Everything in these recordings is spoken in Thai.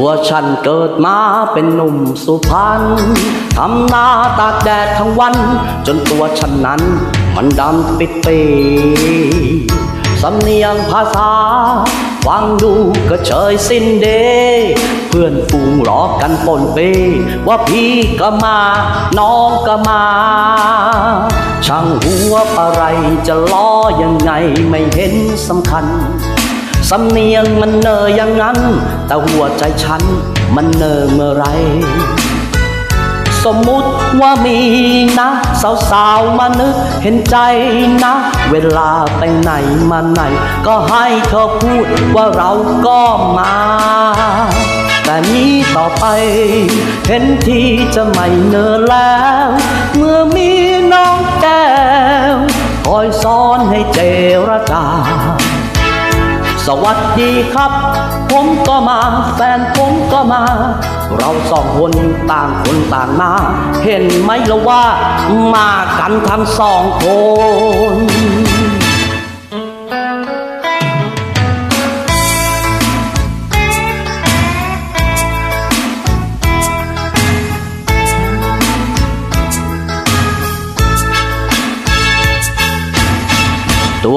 ตัวฉันเกิดมาเป็นหนุ่มสุพรรณทำนาตากแดดทั้งวัน จนตัวฉันนั้น มันดำปิดปีสำเนียงภาษา ฟังดูก็เฉยสิ้นเด เพื่อนฝูงหลอกกันปนเป ว่าพี่ก็มา น้องก็มา ช่างหัวอะไรจะล้อยังไงไม่เห็นสำคัญ สำเนียงมันเนออย่างนั้น แต่หัวใจฉันมันเนอเมื่อไร สมมุติว่ามีนะ สาวๆมานึกเห็นใจนะ เวลาไปไหนมาไหน ก็ให้เธอพูดว่าเราก็มาแต่นี้ต่อไป เห็นทีจะไม่เนอแล้ว เมื่อมีน้องแก้วคอยสอนให้เจรจา สวัสดีครับ ผมก็มาแฟนผมก็มา เราสองคนต่างคนต่างมา เห็นไหมละว่า มากันทั้งสองคน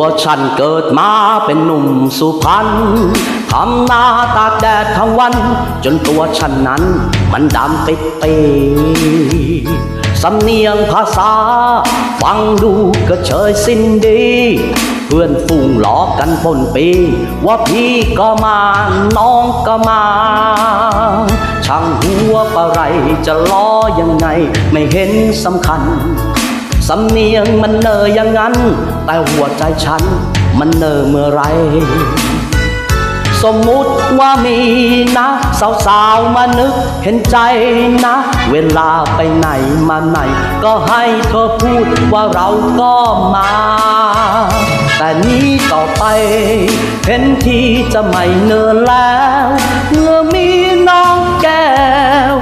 ตัวฉันเกิดมาเป็นหนุ่มสุพรรณทำหน้าตากแดดทั้งวัน จนตัวฉันนั้น มันดำปิดปีสำเนียงภาษา ฟังดูก็เฉยสิ้นดี เพื่อนฝูงล้อกันปนปี ว่าพี่ก็มา น้องก็มา ช่างหัวปะไรจะล้อยังไง ไม่เห็นสำคัญ สำเนียงมันเนออย่างนั้น แต่หัวใจฉันมันเนอเมื่อไร สมมุติว่ามีนะ สาวๆมานึกเห็นใจนะ เวลาไปไหนมาไหน ก็ให้เธอพูดว่าเราก็มา แต่นี้ต่อไป เห็นทีจะไม่เนินแล้วเมื่อมีน้องแก้ว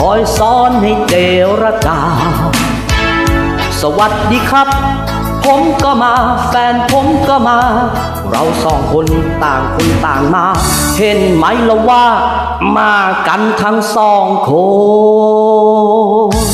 คอยสอนให้เจรจาสวัสดีครับ ผมก็มา แฟนผมก็มา เราสองคนต่างคนต่างมา เห็นไหมละว่า มากันทั้งสองคน